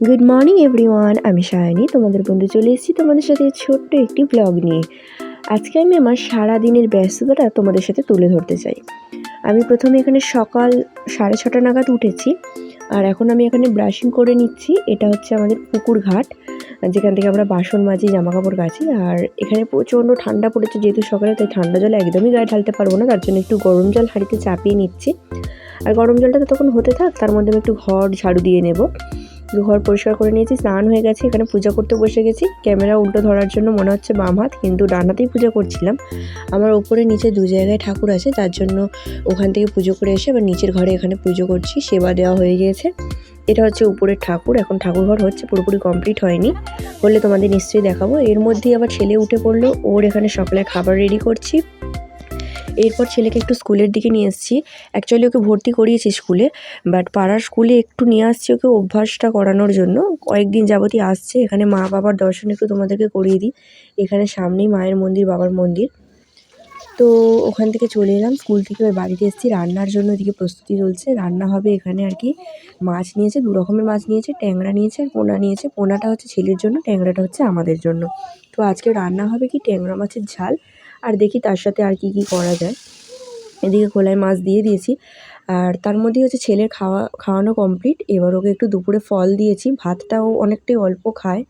Good morning everyone আমি সায়নী, তোমাদের বন্ধু চলে এসেছি তোমাদের সাথে ছোট্ট একটি ব্লগ নিয়ে। আজকে আমি আমার সারা দিনের ব্যস্ততাটা তোমাদের সাথে তুলে ধরতে চাই। আমি প্রথমে এখানে সকাল সাড়ে ছটা নাগাদ উঠেছি, আর এখন আমি এখানে ব্রাশিং করে নিচ্ছি। এটা হচ্ছে আমাদের পুকুর ঘাট, যেখান থেকে আমরা বাসন মাজি জামা কাপড় কাচি আর এখানে প্রচণ্ড ঠান্ডা পড়েছে যেহেতু সকালে, তাই ঠান্ডা জলে একদমই গায়ে ঢালতে পারব না। তার জন্য একটু গরম জল হাঁড়িতে চাপিয়ে নিচ্ছি। আর গরম জলটা তখন হতে থাক, তার মধ্যে আমি একটু ঘর ঝাড়ু দিয়ে নেব। ঘর পরিষ্কার করে নিয়েছি, স্নান হয়ে গেছে, এখানে পূজা করতে বসে গেছি। ক্যামেরা উল্টো ধরার জন্য মনে হচ্ছে বাম হাত, কিন্তু ডান হাতেই পুজো করছিলাম। আমার ওপরে নিচে দু জায়গায় ঠাকুর আছে, তার জন্য ওখান থেকে পুজো করে এসে আবার নিচের ঘরে এখানে পুজো করছি, সেবা দেওয়া হয়ে গিয়েছে। এটা হচ্ছে উপরের ঠাকুর, এখন ঠাকুর ঘর হচ্ছে, পুরোপুরি কমপ্লিট হয়নি। হলে তোমাদের নিশ্চয়ই দেখাবো। এর মধ্যেই আবার ছেলে উঠে পড়ল, ওর এখানে সকালে খাবার রেডি করছি। এরপর ছেলেকে একটু স্কুলের দিকে নিয়ে এসেছি। অ্যাকচুয়ালি ওকে ভর্তি করিয়েছি স্কুলে বাট পাড়ার স্কুলে একটু নিয়ে আসছি ওকে অভ্যাসটা করানোর জন্য। কয়েকদিন যাবতই আসছে, এখানে মা বাবার দর্শন একটু তোমাদেরকে করিয়ে দিই। এখানে সামনেই মায়ের মন্দির, বাবার মন্দির। তো ওখান থেকে চলে এলাম, স্কুল থেকে ওই বাড়িতে এসেছি। রান্নার জন্য এদিকে প্রস্তুতি চলছে। রান্না হবে এখানে আর কি, মাছ নিয়েছে, দু রকমের মাছ নিয়েছে, ট্যাংরা নিয়েছে আর পোনা নিয়েছে। পোনাটা হচ্ছে ছেলের জন্য, ট্যাংরাটা হচ্ছে আমাদের জন্য। তো আজকে রান্না হবে কি ট্যাংরা মাছের ঝাল। আর দেখি তার সাথে আর কি কি করা যায়। এদিকে খোলায় মাছ দিয়ে দিয়েছি। আর তার মধ্যেই হচ্ছে ছেলের খাওয়া, খাওয়ানো কমপ্লিট এবার ওকে একটু দুপুরে ফল দিয়েছি। ভাতটাও অনেকটাই অল্প খায়।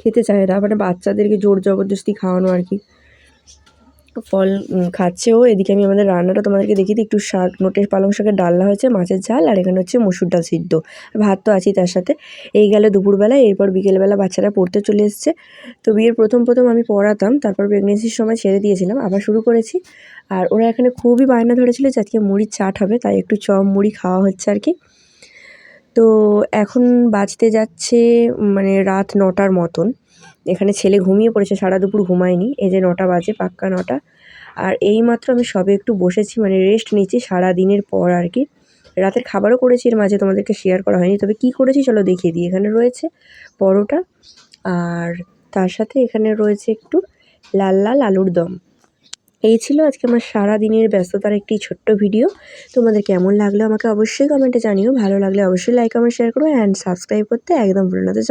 খেতে চায় না। মানে বাচ্চাদেরকে জোর জবরদস্তি খাওয়ানো আর কি। ফল খাচ্ছে ও। এদিকে আমি আমাদের রান্নাটা তোমাদেরকে দেখিয়ে দিই। একটু শাক নোটের পালং শাকের ডালনা হয়েছে, মাছের ঝাল, আর এখানে হচ্ছে মসুর ডাল সিদ্ধ। ভাত তো আছেই তার সাথে। এই গেলে দুপুরবেলা, এরপর বিকেলবেলা বাচ্চারা পড়তে চলে এসছে। তো বিয়ের প্রথম প্রথম আমি পড়াতাম, তারপর প্রেগনেন্সির সময় ছেড়ে দিয়েছিলাম, আবার শুরু করেছি। আর ওরা এখানে খুবই বায়না ধরেছিল যে আজকে মুড়ির চাট হবে, তাই একটু চপ, মুড়ি খাওয়া হচ্ছে আর কি। তো এখন বাজতে যাচ্ছে মানে রাত নটার মতন। এখানে ছেলে ঘুমিয়ে পড়েছে, সারা দুপুর ঘুমায়নি। এই যে নটা বাজে, পাক্কা নটা। আর এই মাত্র আমি সবে একটু বসেছি মানে রেস্ট নিচ্ছি সারা দিনের পর আর কি। রাতের খাবারও করেছি, এর মাঝে তোমাদেরকে শেয়ার করা হয়নি। তবে কি করেছি চলো দেখিয়ে দিই। এখানে রয়েছে পরোটা, আর তার সাথে এখানে রয়েছে একটু লাল লাল আলুর দম। এই ছিল আজকে আমার সারা দিনের ব্যস্ততার একটি ছোট্ট ভিডিও তোমাদের কেমন লাগল আমাকে অবশ্যই কমেন্টে জানিও। ভালো লাগলে অবশ্যই লাইক কমেন্ট শেয়ার করো। অ্যান্ড সাবস্ক্রাইব করতে একদম ভুলো না। তো